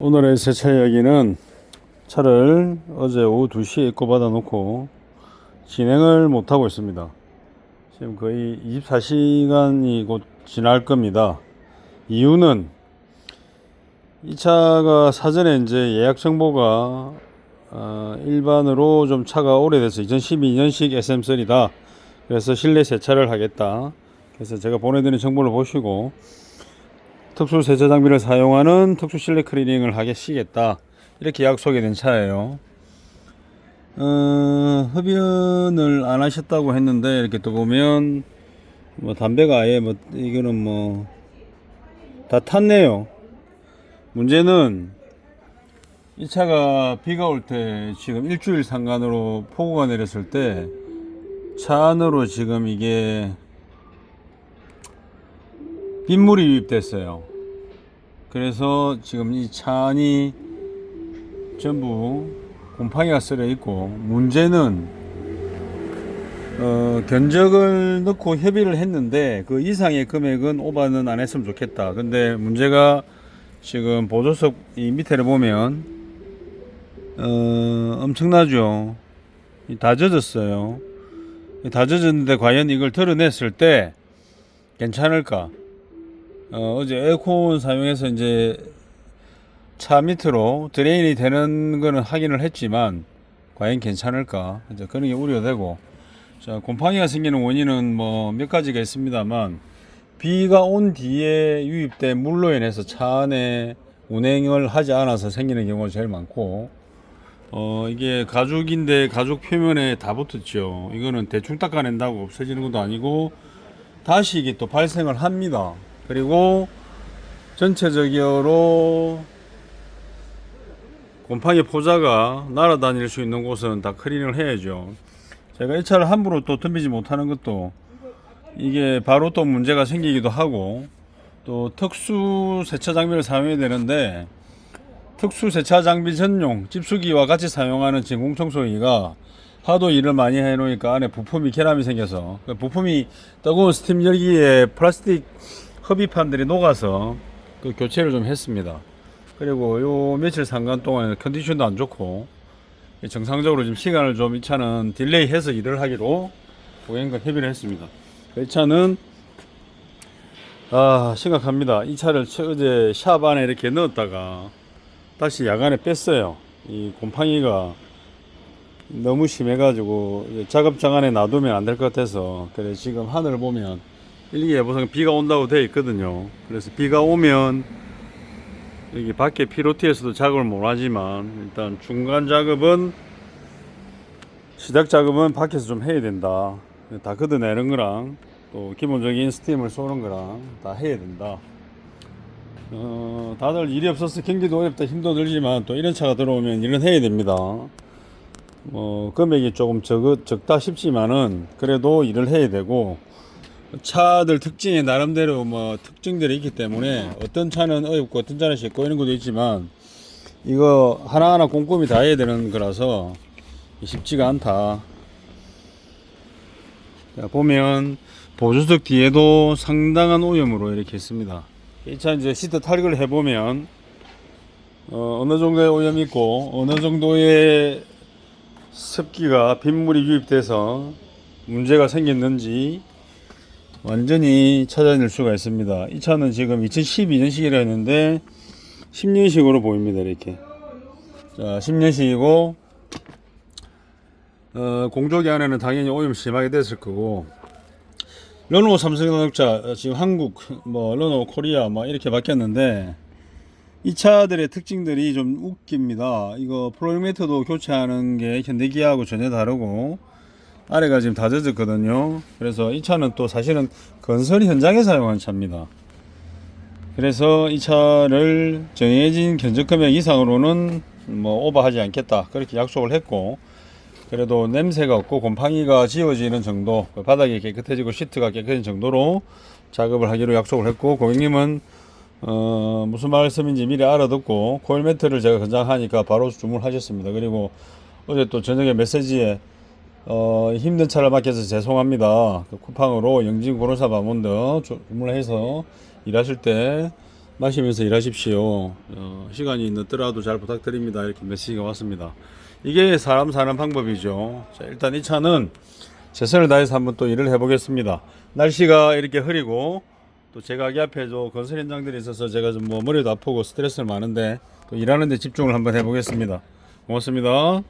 오늘의 세차 이야기는 차를 어제 오후 2시에 입고 받아 놓고 진행을 못 하고 있습니다. 지금 거의 24시간이 곧 지날 겁니다. 이유는 이 차가 사전에 이제 예약 정보가 어, 일반으로 좀 차가 오래돼서 2012년식 SM3다. 그래서 실내 세차를 하겠다. 그래서 제가 보내드린 정보를 보시고 특수 세차 장비를 사용하는 특수 실내 클리닝을 하겠시겠다. 이렇게 약속이 된 차예요. 어, 흡연을 안 하셨다고 했는데 이렇게 또 보면 뭐 담배가 아예 뭐 이거는 뭐 다 탔네요. 문제는 이 차가 비가 올 때 지금 일주일 상간으로 폭우가 내렸을 때 차 안으로 지금 이게 빗물이 유입됐어요. 그래서 지금 이차 안이 전부 곰팡이가 쓸어 있고 문제는 어, 견적을 넣고 협의를 했는데 그 이상의 금액은 오바는 안 했으면 좋겠다. 근데 문제가 지금 보조석 이 밑에를 보면 어, 엄청나죠. 이다 젖었어요. 이다 젖었는데 과연 이걸 털어냈을 때 괜찮을까? 어, 어제 에어컨 사용해서 이제 차 밑으로 드레인이 되는 거는 확인을 했지만 과연 괜찮을까? 이제 그런 게 우려되고 자, 곰팡이가 생기는 원인은 뭐 몇 가지가 있습니다만 비가 온 뒤에 유입된 물로 인해서 차 안에 운행을 하지 않아서 생기는 경우가 제일 많고 어 이게 가죽인데 가죽 표면에 다 붙었죠. 이거는 대충 닦아낸다고 없어지는 것도 아니고 다시 이게 또 발생을 합니다. 그리고 전체적으로 곰팡이 포자가 날아다닐 수 있는 곳은 다 클린을 해야죠. 제가 이 차를 함부로 또 덤비지 못하는 것도 이게 바로 또 문제가 생기기도 하고 또 특수 세차 장비를 사용해야 되는데 특수 세차 장비 전용 찝수기와 같이 사용하는 진공 청소기가 하도 일을 많이 해놓으니까 안에 부품이 결함이 생겨서 그 부품이 뜨거운 스팀 열기에 플라스틱 흡입판들이 녹아서 그 교체를 좀 했습니다. 그리고 요 며칠 상간 동안 컨디션도 안 좋고 정상적으로 지금 시간을 좀 이 차는 딜레이해서 일을 하기로 고객과 협의를 했습니다. 이 차는 아 심각합니다. 이 차를 처- 어제 샵 안에 이렇게 넣었다가 다시 야간에 뺐어요. 이 곰팡이가 너무 심해가지고 작업장 안에 놔두면 안 될 것 같아서 그래 지금 하늘을 보면 일기 예보상 비가 온다고 되어 있거든요. 그래서 비가 오면 여기 밖에 피로티에서도 작업을 못 하지만 일단 중간 작업은 시작 작업은 밖에서 좀 해야 된다. 다 걷어내는 거랑 또 기본적인 스팀을 쏘는 거랑 다 해야 된다. 어, 다들 일이 없어서 경기도 어렵다 힘도 들지만 또 이런 차가 들어오면 일은 해야 됩니다. 뭐 금액이 조금 적, 적다 싶지만은 그래도 일을 해야 되고 차들 특징이 나름대로 뭐 특징들이 있기 때문에 어떤 차는 어렵고 어떤 차는 쉽고 이런 것도 있지만 이거 하나하나 꼼꼼히 다 해야 되는 거라서 쉽지가 않다. 자, 보면 보조석 뒤에도 상당한 오염으로 이렇게 있습니다. 이 차 이제 시트 탈거를 해보면 어, 어느 정도의 오염이 있고 어느 정도의 습기가 빗물이 유입돼서 문제가 생겼는지 완전히 찾아낼 수가 있습니다. 이 차는 지금 2012년식이라 했는데 10년식으로 보입니다. 이렇게. 자, 10년식이고 어, 공조기 안에는 당연히 오염 심하게 됐을 거고 르노 삼성전자 어, 지금 한국 뭐 르노 코리아 뭐 이렇게 바뀌었는데 이 차들의 특징들이 좀 웃깁니다. 이거 프로메이터도 교체하는 게 현대기아하고 전혀 다르고 아래가 지금 다 젖었거든요. 그래서 이 차는 또 사실은 건설 현장에 사용한 차입니다. 그래서 이 차를 정해진 견적 금액 이상으로는 뭐 오버하지 않겠다. 그렇게 약속을 했고 그래도 냄새가 없고 곰팡이가 지워지는 정도, 그 바닥이 깨끗해지고 시트가 깨끗해진 정도로 작업을 하기로 약속을 했고 고객님은 어, 무슨 말씀인지 미리 알아듣고 코일 매트를 제가 권장하니까 바로 주문하셨습니다. 그리고 어제 또 저녁에 메시지에 어, 힘든 차를 맡겨서 죄송합니다. 그 쿠팡으로 영진 고로사 바몬드 주문을 해서 일하실 때 마시면서 일하십시오. 어, 시간이 늦더라도 잘 부탁드립니다. 이렇게 메시지가 왔습니다. 이게 사람 사는 방법이죠. 자, 일단 이 차는 최선을 다해서 한번 또 일을 해보겠습니다. 날씨가 이렇게 흐리고 또 제 가게 앞에도 건설 현장들이 있어서 제가 좀 뭐 머리도 아프고 스트레스를 많은데 또 일하는데 집중을 한번 해보겠습니다. 고맙습니다.